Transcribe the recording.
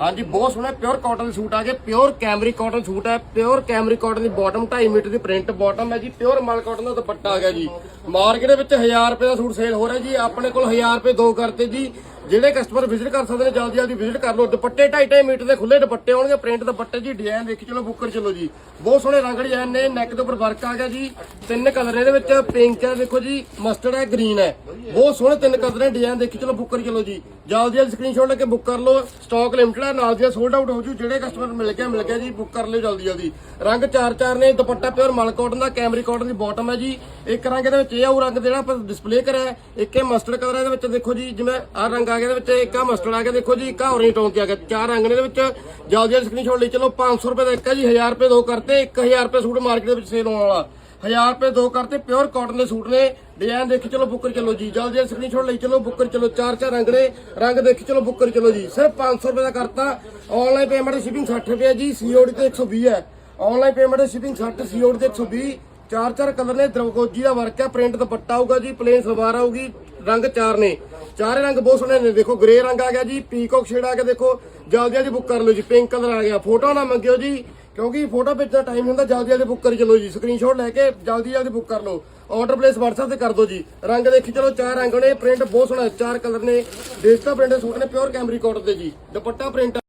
ਹਾਂਜੀ, ਬਹੁਤ ਸੋਹਣਾ ਪਿਓਰ ਕਾਟਨ ਦੇ ਸੂਟ ਆ ਗਏ ਪਿਓਰ ਕੈਮਰੀ ਕਾਟਨ ਸੂਟ ਹੈ ਪਿਓਰ ਕੈਮਰੀ ਕਾਟਨ ਦੀ ਬਾਟਮ 2.5 ਮੀਟਰ ਦੀ ਪ੍ਰਿੰਟ ਬਾਟਮ ਹੈ ਜੀ ਪਿਓਰ ਮਲ ਕਾਟਨ ਦਾ ਦੁਪੱਟਾ ਆ ਗਿਆ ਜੀ। ਮਾਰਕੀਟ ਦੇ ਵਿੱਚ 1000 ਰੁਪਏ ਦਾ ਸੂਟ ਸੇਲ ਹੋ ਰਿਹਾ ਜੀ, ਆਪਣੇ ਕੋਲ 1000 ਰੁਪਏ ਦੋ ਕਰਤੇ ਜੀ। ਜਿਹੜੇ ਕਸਟਮਰ ਵਿਜ਼ਿਟ ਕਰ ਸਕਦੇ ਨੇ, ਜਲਦੀ ਜਲਦੀ ਵਿਜ਼ਿਟ ਕਰ ਲਓ। ਦੁਪੱਟੇ 2.5 ਮੀਟਰ ਦੇ ਖੁੱਲੇ ਦੁਪੱਟੇ ਆਉਣਗੇ ਪ੍ਰਿੰਟ ਦੁਪੱਟੇ ਜੀ ਡਿਜ਼ਾਈਨ ਦੇਖੀ ਚਲੋ ਬੁੱਕਰ ਚਲੋ ਜੀ। ਬਹੁਤ ਸੋਹਣੇ ਰੰਗ ਡਿਜ਼ਾਈਨ ਨੇ ਨੈਕ ਦੇ ਉੱਪਰ ਵਰਕ ਆ ਗਿਆ ਜੀ। ਤਿੰਨ ਕਲਰ ਇਹਦੇ ਵਿੱਚ ਪਿੰਕ ਹੈ, ਦੇਖੋ ਜੀ ਮਸਟਰਡ ਹੈ ਗ੍ਰੀਨ ਹੈ। ਬਹੁਤ ਸੋਹਣੇ ਤਿੰਨ ਕਦਰ ਨੇ ਡਿਜ਼ਾਈਨ ਦੇਖੀ, ਚਲੋ ਬੁੱਕ ਬੁੱਕਰ ਚਲੋ ਜੀ। ਜਲਦੀ ਜਲਦੀ ਸਕਰੀਨਸ਼ਾਟ ਲੈ ਕੇ ਬੁੱਕ ਕਰ ਲਓ। ਸਟਾਕ ਲਿਮਟਡ ਹੈ ਨਾਲ ਦੀ ਸੋਲਡ ਆਊਟ ਹੋ ਜੂ। ਜਿਹੜੇ ਕਸਟਮਰ ਮਿਲ ਗਿਆ ਮਿਲ ਗਿਆ ਜੀ ਬੁੱਕ ਕਰ ਲਿਓ ਜਲਦੀ ਜਲਦੀ। ਰੰਗ ਚਾਰ ਚਾਰ ਨੇ, ਦੁਪੱਟਾ ਪਿਓਰ ਮਲ ਕਾਟਨ ਦਾ ਕੈਮਰੀ ਕਾਟਨ ਦੀ ਬਾਟਮ ਹੈ ਜੀ। ਇੱਕ ਰੰਗ ਇਹਦੇ ਵਿੱਚ ਇਹ ਆਉ ਰੰਗ ਜਿਹੜਾ ਆਪਾਂ ਡਿਸਪਲੇ ਕਰਿਆ ਇੱਕ ਇਹ ਮਸਟਰਡ ਕਲਰ ਇਹਦੇ ਵਿੱਚ, ਦੇਖੋ ਜੀ, ਜਿਵੇਂ ਆਹ ਰੰਗ ਆ ਗਿਆ ਇਹਦੇ ਵਿੱਚ, ਇੱਕ ਆ ਮਸਟਰਡ ਆ ਗਿਆ, ਦੇਖੋ ਜੀ, ਇੱਕ ਆ orange ਟੋਨ ਤੇ ਆ ਗਿਆ। ਚਾਰ ਰੰਗ ਨੇ ਇਹਦੇ ਵਿੱਚ। ਜਲਦੀ ਜਲਦੀ ਸਕਰੀਨਸ਼ਾਟ ਲਈ ਚਲੋ 500 ਰੁਪਏ ਦਾ ਇੱਕ ਹੈ ਜੀ 1000 ਰੁਪਏ ਦੋ ਕਰਤੇ 1000 ਰੁਪਏ ਸੂਟ ਮਾਰਕੀਟ ਦੇ ਵਿੱਚ ਸੇਲ ਹੋਣ ਵਾਲਾ। 1000 ਰੁਪਏ ਦੋ ਕਰਤੇ ਪਿਓਰ ਕਾਟਨ ਦੇ ਸੂਟ ਨੇ। ਡਿਜ਼ਾਈਨ ਦੇਖੀ, ਚਲੋ ਬੁੱਕਰ ਚਲੋ ਜੀ ਜਲਦੀ ਜਲਦੀ ਸਕਰੀਨਸ਼ਾਟ ਲਈ, ਚਲੋ ਬੁੱਕਰ ਚਲੋ ਚਾਰ ਚਾਰ ਰੰਗ ਨੇ। ਰੰਗ ਦੇਖੀ, ਚਲੋ ਬੁੱਕਰ ਚਲੋ ਜੀ। ਸਿਰਫ 500 ਰੁਪਏ ਦਾ ਕਰਤਾ। ਆਨਲਾਈਨ ਪੇਮੈਂਟ ਦੀ ਸ਼ਿਪਿੰਗ 60 ਰੁਪਏ ਹੈ ਜੀ ਸੀਓਡੀ ਤੇ 120 ਹੈ। ਆਨਲਾਈਨ ਪੇਮੈਂਟ ਦੀ ਸ਼ਿਪਿੰਗ 60 ਸੀਓਡੀ ਤੇ 120 ਚਾਰ ਚਾਰ ਕਲਰ ਨੇ ਦਰਗੋਜੀ ਦਾ ਵਰਕ ਹੈ ਪ੍ਰਿੰਟ ਦੁਪੱਟਾ ਆਊਗਾ ਜੀ ਪਲੇਨ ਸਲਵਾਰ ਆਊਗੀ, ਰੰਗ ਚਾਰ ਨੇ। ਚਾਰੇ ਰੰਗ ਬਹੁਤ ਸੋਹਣੇ ਨੇ, ਦੇਖੋ ਗ੍ਰੇ ਰੰਗ ਆ ਗਿਆ ਜੀ ਪੀਕੌਕ ਸ਼ੇਡ ਆ ਗਿਆ, ਦੇਖੋ। ਜਲਦੀ ਜਲਦੀ ਬੁੱਕ ਕਰ ਲਓ ਜੀ ਪਿੰਕ ਕਲਰ ਆ ਗਿਆ। ਫੋਟੋ ਨਾ ਮੰਗਿਓ ਜੀ। ਕਿਉਂਕਿ ਫੋਟੋ ਭੇਜਣ ਦਾ ਟਾਈਮ ਹੁੰਦਾ, ਜਲਦੀ ਜਲਦੀ ਬੁੱਕ ਕਰੀ ਚਲੋ ਜੀ। ਸਕਰੀਨਸ਼ਾਟ ਲੈ ਕੇ ਜਲਦੀ ਜਲਦੀ ਬੁੱਕ ਕਰ ਲਓ। ਆਰਡਰ ਪਲੇਸ WhatsApp ਤੇ ਕਰ ਦਿਓ ਜੀ। ਰੰਗ ਦੇਖੀ ਚਲੋ, ਚਾਰ ਰੰਗ ਨੇ ਪ੍ਰਿੰਟ ਬਹੁਤ ਸੋਹਣਾ, ਚਾਰ ਕਲਰ ਨੇ। ਡਿਜੀਟਲ ਪ੍ਰਿੰਟ ਦੇ ਸੂਟ ਨੇ ਪਿਓਰ ਕੈਮਰੀ ਕਾਟਨ ਦੇ ਜੀ। ਦੁਪੱਟਾ ਪ੍ਰਿੰਟ